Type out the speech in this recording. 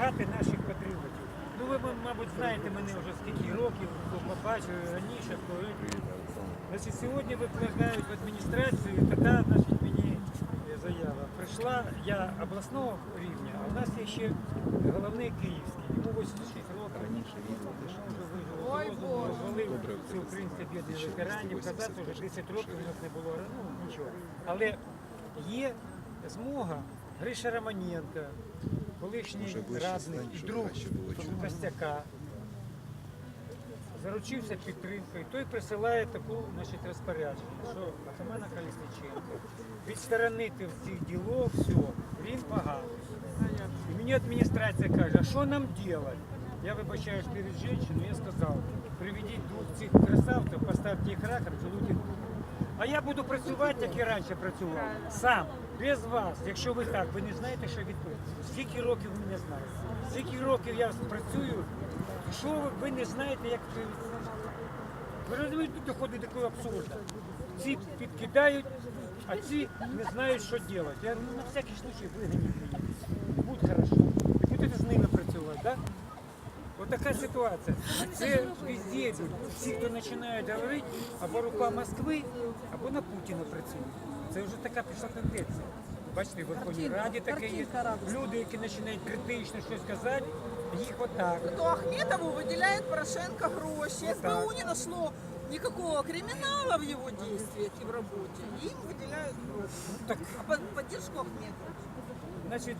гати наших патріотів. Ну ви, мабуть, знаєте мене вже скільки років, хто побачив раніше, хто Значить, сьогодні викликають в адміністрацію, така значить, мені заява. Прийшла я обласного рівня, а в нас є ще головний київський. Йому 86 років. Боже. розвалив це українське об'єднання ветеранів. Казати вже 10 років у нас не було ну, нічого. Але є змога Гриша Романенка, колишній радник і друг Костяка, заручився підтримкою, той присилає таку значить, розпорядження, що Атамана Колісниченка відсторонити в цих діло все, він поганий. І мені адміністрація каже, а що нам робити? Я вибачаюсь перед жінкою, я сказав, приведіть двох цих красавців, поставте їх раком, желудь А я буду працювати, як і раніше працював. Сам, без вас. Якщо ви так, ви не знаєте, що відповідь. Скільки років ви мене знаєте? Скільки років я працюю, що ви, ви не знаєте, як це. Ви розумієте, доходить до такого абсурду. Ці підкидають, а ці не знають, що робити. Я на всякий случай вигоніть. Будь хорошо. І будете з ними працювати, так? Ось така ситуація. Це везде. Всі, хто починають говорити або рука Москви, або на Путіна працюють. Це вже така пішла тенденція. Бачите, в Верховній Раді таке є. Люди, які починають критично щось казати, їх отак. То Ахметову выделяет Порошенко так. СБУ не нашло никакого криминала в его действиях и в работе. Им выделяют гроши. Так, А поддержку Ахметова. значить,